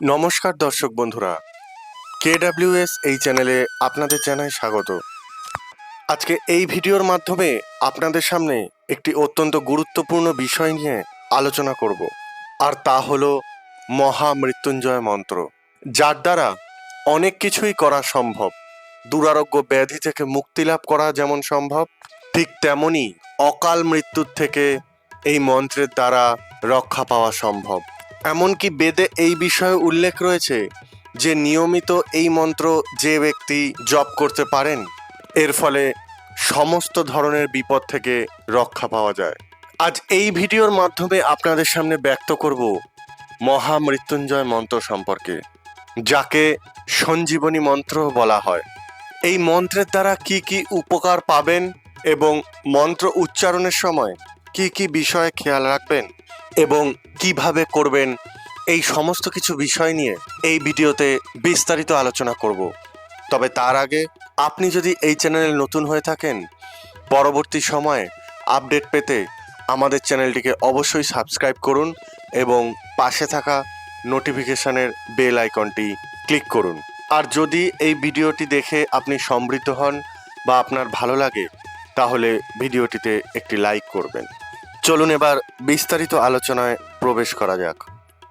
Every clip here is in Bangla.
নমস্কার দর্শক বন্ধুরা। কেডাব্লিউএস এই চ্যানেলে আপনাদের জানাই স্বাগত। আজকে এই ভিডিওর মাধ্যমে আপনাদের সামনে একটি অত্যন্ত গুরুত্বপূর্ণ বিষয় নিয়ে আলোচনা করব, আর তা হল মহামৃত্যুঞ্জয় মন্ত্র, যার দ্বারা অনেক কিছুই করা সম্ভব। দুরারোগ্য ব্যাধি থেকে মুক্তি লাভ করা যেমন সম্ভব, ঠিক তেমনই অকাল মৃত্যুর থেকে এই মন্ত্রের দ্বারা রক্ষা পাওয়া সম্ভব। এমনকি বেদে এই বিষয়ে উল্লেখ রয়েছে যে নিয়মিত এই মন্ত্র যে ব্যক্তি জপ করতে পারেন, এর ফলে সমস্ত ধরনের বিপদ থেকে রক্ষা পাওয়া যায়। আজ এই ভিডিওর মাধ্যমে আপনাদের সামনে ব্যক্ত করব মহামৃত্যুঞ্জয় মন্ত্র সম্পর্কে, যাকে সঞ্জীবনী মন্ত্র বলা হয়। এই মন্ত্রের দ্বারা কি কি উপকার পাবেন এবং মন্ত্র উচ্চারণের সময় কি কি বিষয়ে খেয়াল রাখবেন এবং কীভাবে করবেন এই সমস্ত কিছু বিষয় নিয়ে এই ভিডিওতে বিস্তারিত আলোচনা করব। তবে তার আগে আপনি যদি এই চ্যানেলে নতুন হয়ে থাকেন, পরবর্তী সময়ে আপডেট পেতে আমাদের চ্যানেলটিকে অবশ্যই সাবস্ক্রাইব করুন এবং পাশে থাকা নোটিফিকেশানের বেল আইকনটি ক্লিক করুন। আর যদি এই ভিডিওটি দেখে আপনি সমৃদ্ধ হন বা আপনার ভালো লাগে, তাহলে ভিডিওটিতে একটি লাইক করবেন। চলুন এবার বিস্তারিত আলোচনায় প্রবেশ করা যাক।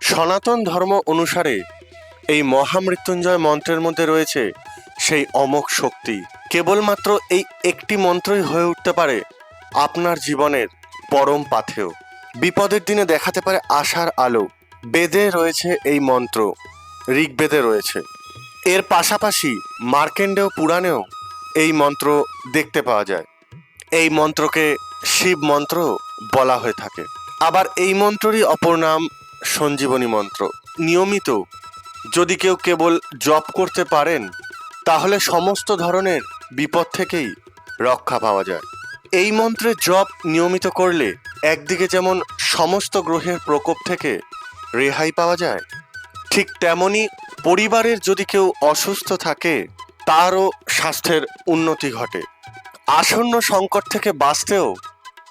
সনাতন ধর্ম অনুসারে এই মহামৃত্যুঞ্জয় মন্ত্রের মধ্যে রয়েছে সেই অমোঘ শক্তি। কেবলমাত্র এই একটি মন্ত্রই হয়ে উঠতে পারে আপনার জীবনের পরম পাথেও বিপদের দিনে দেখাতে পারে আশার আলো। বেদে রয়েছে এই মন্ত্র। ঋগ্বেদে রয়েছে। এর পাশাপাশি মার্কেন্ডেয় পুরাণেও এই মন্ত্র দেখতে পাওয়া যায়। এই মন্ত্রকে শিব মন্ত্র বলা হয়ে থাকে। আবার এই মন্ত্ররই অপর নাম সঞ্জীবনী মন্ত্র। নিয়মিত যদি কেউ কেবল জপ করতে পারেন, তাহলে সমস্ত ধরনের বিপদ থেকেই রক্ষা পাওয়া যায়। এই মন্ত্রের জপ নিয়মিত করলে একদিকে যেমন সমস্ত গ্রহের প্রকোপ থেকে রেহাই পাওয়া যায়, ঠিক তেমনি পরিবারের যদি কেউ অসুস্থ থাকে, তারও স্বাস্থ্যের উন্নতি ঘটে। আসন্ন সংকট থেকে বাঁচতেও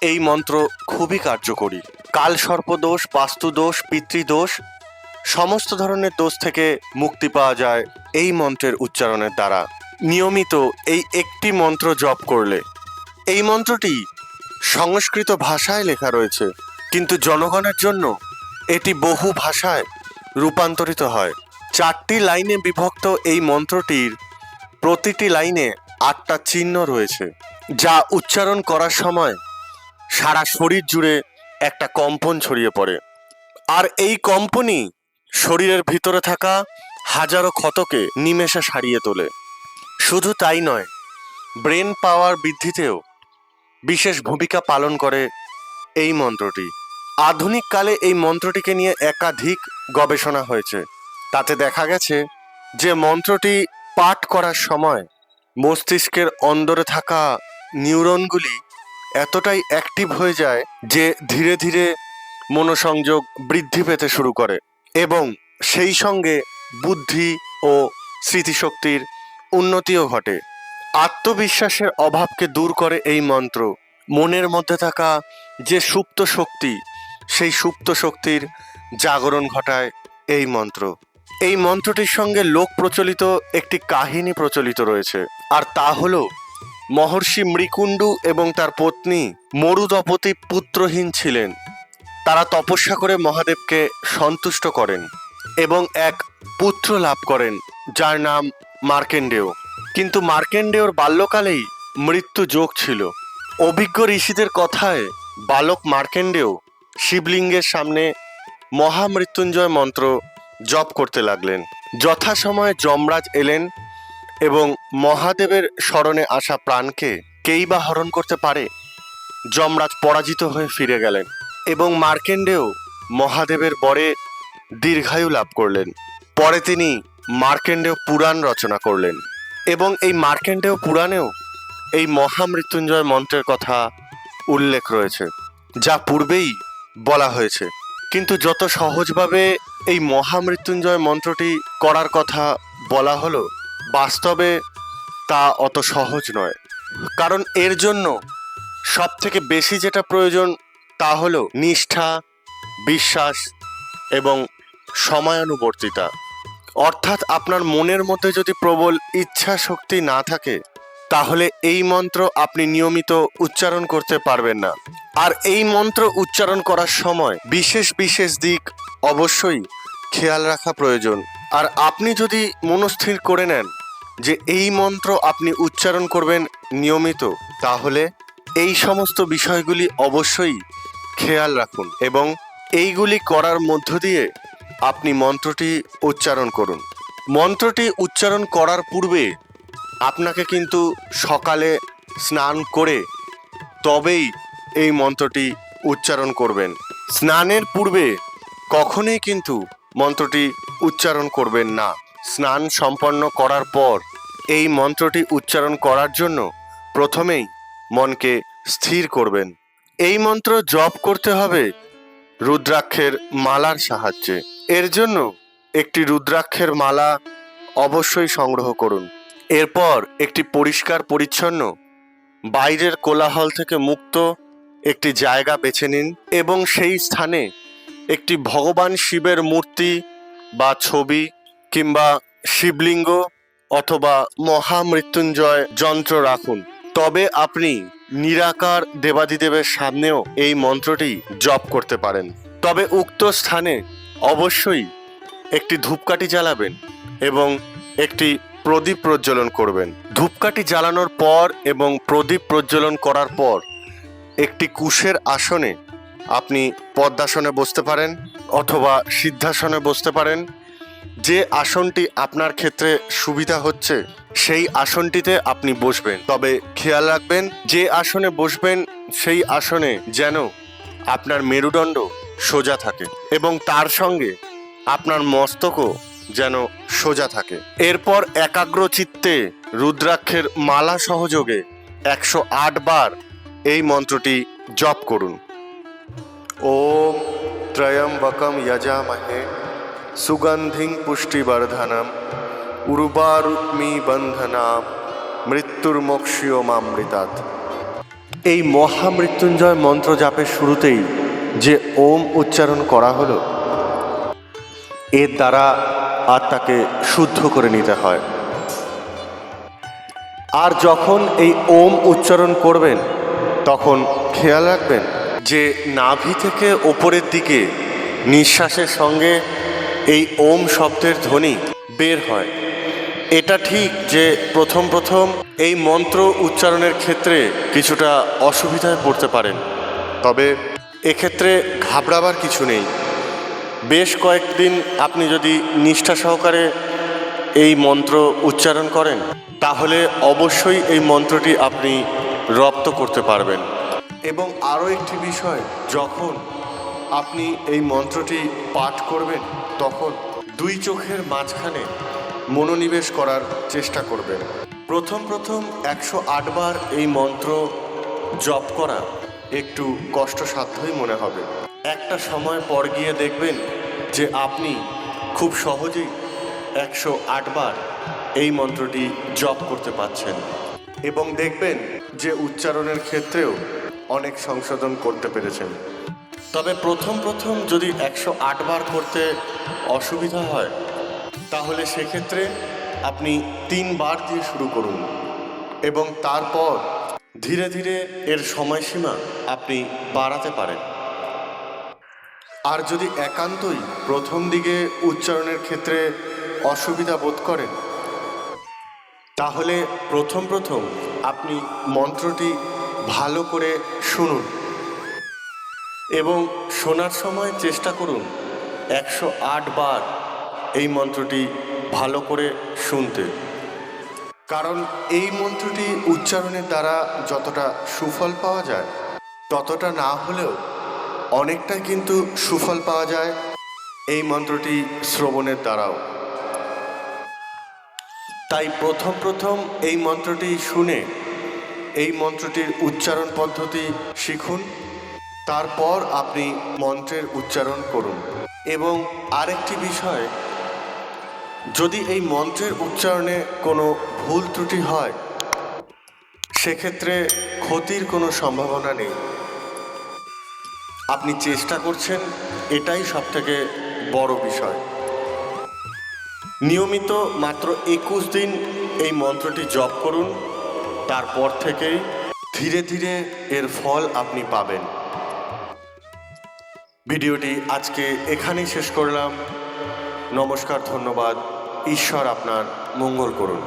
এই মন্ত্র খুবই কার্যকরী। কাল সর্পদোষ, বাস্তুদোষ, পিতৃদোষ, সমস্ত ধরনের দোষ থেকে মুক্তি পাওয়া যায় এই মন্ত্রের উচ্চারণের দ্বারা। নিয়মিত এই একটি মন্ত্র জপ করলে। এই মন্ত্রটি সংস্কৃত ভাষায় লেখা রয়েছে, কিন্তু জনগণের জন্য এটি বহু ভাষায় রূপান্তরিত হয়। চারটি লাইনে বিভক্ত এই মন্ত্রটির প্রতিটি লাইনে আটটা চিহ্ন রয়েছে, যা উচ্চারণ করার সময় সারা শরীর জুড়ে একটা কম্পন ছড়িয়ে পড়ে। আর এই কম্পনই শরীরের ভিতরে থাকা হাজারো ক্ষতকে নিমেষে সারিয়ে তোলে। শুধু তাই নয়, ব্রেন পাওয়ার বৃদ্ধিতেও বিশেষ ভূমিকা পালন করে এই মন্ত্রটি। আধুনিক কালে এই মন্ত্রটিকে নিয়ে একাধিক গবেষণা হয়েছে। তাতে দেখা গেছে যে মন্ত্রটি পাঠ করার সময় মস্তিষ্কের অন্দরে থাকা নিউরনগুলি এতটাই অ্যাক্টিভ হয়ে যায় যে ধীরে ধীরে মনোসংযোগ বৃদ্ধি পেতে শুরু করে এবং সেই সঙ্গে বুদ্ধি ও স্মৃতিশক্তির উন্নতিও ঘটে। আত্মবিশ্বাসের অভাবকে দূর করে এই মন্ত্র। মনের মধ্যে থাকা যে সুপ্ত শক্তি, সেই সুপ্ত শক্তির জাগরণ ঘটায় এই মন্ত্র। এই মন্ত্রটির সঙ্গে লোক প্রচলিত একটি কাহিনী প্রচলিত রয়েছে। আর তা হলো মহর্ষি মৃকুণ্ডু এবং তার পত্নী মরুদপতি পুত্রহীন ছিলেন। তারা তপস্যা করে মহাদেবকে সন্তুষ্ট করেন এবং এক পুত্র লাভ করেন, যার নাম মার্কেন্ডেয়। কিন্তু মার্কেন্ডেয়র বাল্যকালেই মৃত্যু যোগ ছিল। অভিজ্ঞ ঋষিদের কথায় বালক মার্কেন্ডেয় শিবলিঙ্গের সামনে মহামৃত্যুঞ্জয় মন্ত্র জপ করতে লাগলেন। যথাসময়ে যমরাজ এলেন এবং মহাদেবের স্মরণে আসা প্রাণকে কেই বা হরণ করতে পারে? যমরাজ পরাজিত হয়ে ফিরে গেলেন এবং মার্কেন্ডেও মহাদেবের বরে দীর্ঘায়ু লাভ করলেন। পরে তিনি মার্কেন্ডেয় পুরাণ রচনা করলেন এবং এই মার্কেন্ডেয় পুরাণেও এই মহামৃত্যুঞ্জয় মন্ত্রের কথা উল্লেখ রয়েছে, যা পূর্বেই বলা হয়েছে। কিন্তু যত সহজভাবে এই মহামৃত্যুঞ্জয় মন্ত্রটি করার কথা বলা হলো বাস্তবে তা অত সহজ নয়। কারণ এর জন্য সব থেকে বেশি যেটা প্রয়োজন তা হলো নিষ্ঠা, বিশ্বাস এবং সময়ানুবর্তিতা। অর্থাৎ আপনার মনের মধ্যে যদি প্রবল ইচ্ছা শক্তি না থাকে, তাহলে এই মন্ত্র আপনি নিয়মিত উচ্চারণ করতে পারবেন না। আর এই মন্ত্র উচ্চারণ করার সময় বিশেষ বিশেষ দিক অবশ্যই খেয়াল রাখা প্রয়োজন। আর আপনি যদি মনস্থির করে নেন যে এই মন্ত্র আপনি উচ্চারণ করবেন নিয়মিত, তাহলে এই সমস্ত বিষয়গুলি অবশ্যই খেয়াল রাখুন এবং এইগুলি করার মধ্য দিয়ে আপনি মন্ত্রটি উচ্চারণ করুন। মন্ত্রটি উচ্চারণ করার পূর্বে আপনাকে কিন্তু সকালে স্নান করে তবেই এই মন্ত্রটি উচ্চারণ করবেন। স্নানের পূর্বে কখনোই কিন্তু মন্ত্রটি উচ্চারণ করবেন না। স্নান সম্পন্ন করার পর এই মন্ত্রটি উচ্চারণ করার জন্য প্রথমেই মনকে স্থির করবেন। এই মন্ত্র জপ করতে হবে রুদ্রাক্ষের মালার সাহায্যে। এর জন্য একটি রুদ্রাক্ষের মালা অবশ্যই সংগ্রহ করুন। এরপর একটি পরিষ্কার পরিচ্ছন্ন, বাইরের কোলাহল থেকে মুক্ত একটি জায়গা বেছে নিন এবং সেই স্থানে একটি ভগবান শিবের মূর্তি বা ছবি কিংবা শিবলিঙ্গ অথবা মহামৃত্যুঞ্জয় যন্ত্র রাখুন। তবে আপনি নিরাকার দেবাদিদেবের সামনেও এই মন্ত্রটি জপ করতে পারেন। তবে উক্ত স্থানে অবশ্যই একটি ধূপকাঠি জ্বালাবেন এবং একটি প্রদীপ প্রজ্বলন করবেন। ধূপকাঠি জ্বালানোর পর এবং প্রদীপ প্রজ্বলন করার পর একটি কুশের আসনে আপনি পদ্মাসনে বসতে পারেন অথবা সিদ্ধাসনে বসতে পারেন যে আসনটি আপনার ক্ষেত্রে সুবিধা হচ্ছে, সেই আসনটিতে আপনি বসবেন। তবে খেয়াল রাখবেন, যে আসনে বসবেন, সেই আসনে যেন আপনার মেরুদণ্ড সোজা থাকে এবং তার সঙ্গে আপনার মস্তকও যেন সোজা থাকে। এরপর একাগ্র চিত্তে রুদ্রাক্ষের মালা সহযোগে একশো আট বার এই মন্ত্রটি জপ করুন। ওম ত্রয়ম্বকম যজামহে সুগন্ধিং পুষ্টিবর্ধনম, উর্বারুক্মি বন্ধনাম মৃত্যুর মোক্ষীয় মামৃতাৎ এই মহামৃত্যুঞ্জয় মন্ত্র জাপের শুরুতেই যে ওম উচ্চারণ করা হলো এর দ্বারা আত্মাকে শুদ্ধ করে নিতে হয়। আর যখন এই ওম উচ্চারণ করবেন, তখন খেয়াল রাখবেন যে নাভি থেকে ওপরের দিকে নিঃশ্বাসের সঙ্গে এই ওম শব্দের ধ্বনি বের হয়। এটা ঠিক যে প্রথম প্রথম এই মন্ত্র উচ্চারণের ক্ষেত্রে কিছুটা অসুবিধায় পড়তে পারেন। তবে এক্ষেত্রে ঘাবড়াবার কিছু নেই। বেশ কয়েকদিন আপনি যদি নিষ্ঠা সহকারে এই মন্ত্র উচ্চারণ করেন, তাহলে অবশ্যই এই মন্ত্রটি আপনি রপ্ত করতে পারবেন। এবং আরও একটি বিষয়, যখন আপনি এই মন্ত্রটি পাঠ করবেন তখন দুই চোখের মাঝখানে মনোনিবেশ করার চেষ্টা করবেন। প্রথম প্রথম একশো বার এই মন্ত্র জপ করা একটু কষ্টসাধ্যই মনে হবে। একটা সময় পর গিয়ে দেখবেন যে আপনি খুব সহজেই একশো বার এই মন্ত্রটি জপ করতে পারছেন এবং দেখবেন যে উচ্চারণের ক্ষেত্রেও অনেক সংশোধন করতে পেরেছেন। তবে প্রথম প্রথম যদি একশো আট বার করতে অসুবিধা হয়, তাহলে সেক্ষেত্রে আপনি তিনবার দিয়ে শুরু করুন এবং তারপর ধীরে ধীরে এর সময়সীমা আপনি বাড়াতে পারেন। আর যদি একান্তই প্রথম দিকে উচ্চারণের ক্ষেত্রে অসুবিধা বোধ করেন, তাহলে প্রথম প্রথম আপনি মন্ত্রটি ভালো করে শুনুন। এবং শোনার সময় চেষ্টা করুন একশো আট বার এই মন্ত্রটি ভালো করে শুনতে। কারণ এই মন্ত্রটি উচ্চারণের দ্বারা যতটা সুফল পাওয়া যায়, ততটা না হলেও অনেকটাই কিন্তু সুফল পাওয়া যায় এই মন্ত্রটি শ্রবণের দ্বারাও। তাই প্রথম প্রথম এই মন্ত্রটি শুনে, এই মন্ত্রটির উচ্চারণ পদ্ধতি শিখুন। তারপর আপনি মন্ত্রের উচ্চারণ করুন। এবং আরেকটি বিষয়, যদি এই মন্ত্রের উচ্চারণে কোনো ভুল ত্রুটি হয়, সেক্ষেত্রে ক্ষতির কোনো সম্ভাবনা নেই। আপনি চেষ্টা করছেন, এটাই সবথেকে বড় বিষয়। নিয়মিত মাত্র একুশ দিন এই মন্ত্রটি জপ করুন, তারপর থেকেই ধীরে ধীরে এর ফল আপনি পাবেন। ভিডিওটি আজকে এখানেই শেষ করলাম। নমস্কার ধন্যবাদ। ঈশ্বর আপনার মঙ্গল করুন।